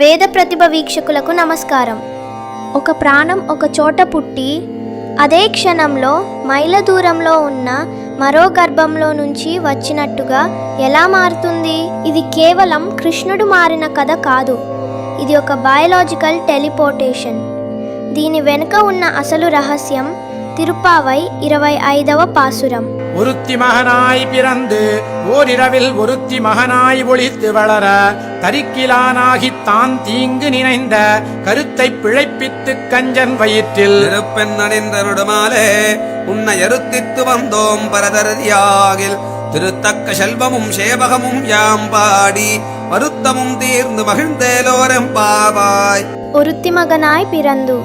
వేద ప్రతిభ వీక్షకులకు నమస్కారం. ఒక ప్రాణం ఒక చోట పుట్టి అదే క్షణంలో మైల దూరంలో ఉన్న మరో గర్భంలో నుంచి వచ్చినట్టుగా ఎలా మారుతుంది? ఇది కేవలం కృష్ణుడు మారిన కథ కాదు. ఇది ఒక బయలాజికల్ టెలిపోర్టేషన్ దీని వెనుక ఉన్న అసలు రహస్యం తిరుపావై ఇరవై ఐదవ పాసురం ஒருத்தி மகனாய் பிறந்து ஓரிரவில் ஒருத்தி மகனாய் ஒளித்து வளர தரிக்கிலானாகித் தான் தீங்கு நினைந்த கருத்தை பிழைப்பித்துக் கஞ்சன் வயிற்றில் திருப்பெண் அணிந்த நுடுமாலே உன்னை அறுத்தித்து வந்தோம் பரதரதியாகில் திருத்தக்க செல்வமும் சேவகமும் யாம் பாடி வருத்தமும் தீர்ந்து மகிழ்ந்தேலோரம் பாவாய் ఒరుత్తి మగనాయ్ పిరందు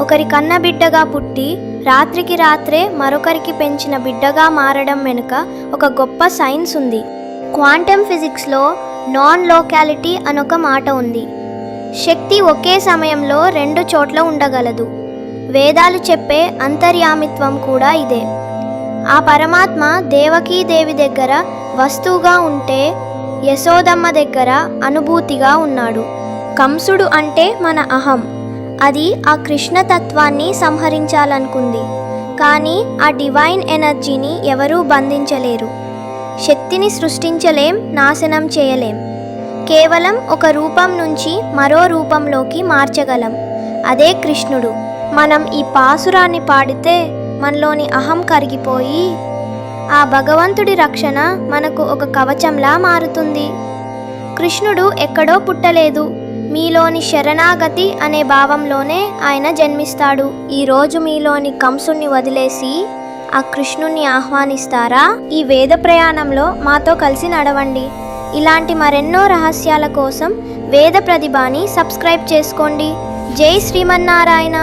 ఒకరి కన్న బిడ్డగా పుట్టి రాత్రికి రాత్రే మరొకరికి పెంచిన బిడ్డగా మారడం వెనుక ఒక గొప్ప సైన్స్ ఉంది. క్వాంటమ్ ఫిజిక్స్లో నాన్ లోకాలిటీ అనొక మాట ఉంది. శక్తి ఒకే సమయంలో రెండు చోట్ల ఉండగలదు. వేదాలు చెప్పే అంతర్యామిత్వం కూడా ఇదే. ఆ పరమాత్మ దేవకీదేవి దగ్గర వస్తువుగా ఉంటే యశోదమ్మ దగ్గర అనుభూతిగా ఉన్నాడు. కంసుడు అంటే మన అహం. అది ఆ కృష్ణతత్వాన్ని సంహరించాలనుకుంది. కానీ ఆ డివైన్ ఎనర్జీని ఎవరూ బంధించలేరు. శక్తిని సృష్టించలేం నాశనం చేయలేం. కేవలం ఒక రూపం నుంచి మరో రూపంలోకి మార్చగలం. అదే కృష్ణుడు. మనం ఈ పాసురాన్ని పాడితే మనలోని అహం కరిగిపోయి ఆ భగవంతుడి రక్షణ మనకు ఒక కవచంలా మారుతుంది. కృష్ణుడు ఎక్కడో పుట్టలేదు. మీలోని శరణాగతి అనే భావంలోనే ఆయన జన్మిస్తాడు. ఈరోజు మీలోని కంసుణ్ణి వదిలేసి ఆ కృష్ణుణ్ణి ఆహ్వానిస్తారా? ఈ వేద ప్రయాణంలో మాతో కలిసి నడవండి. ఇలాంటి మరెన్నో రహస్యాల కోసం వేద ప్రతిభాని సబ్స్క్రైబ్ చేసుకోండి. జై శ్రీమన్నారాయణ.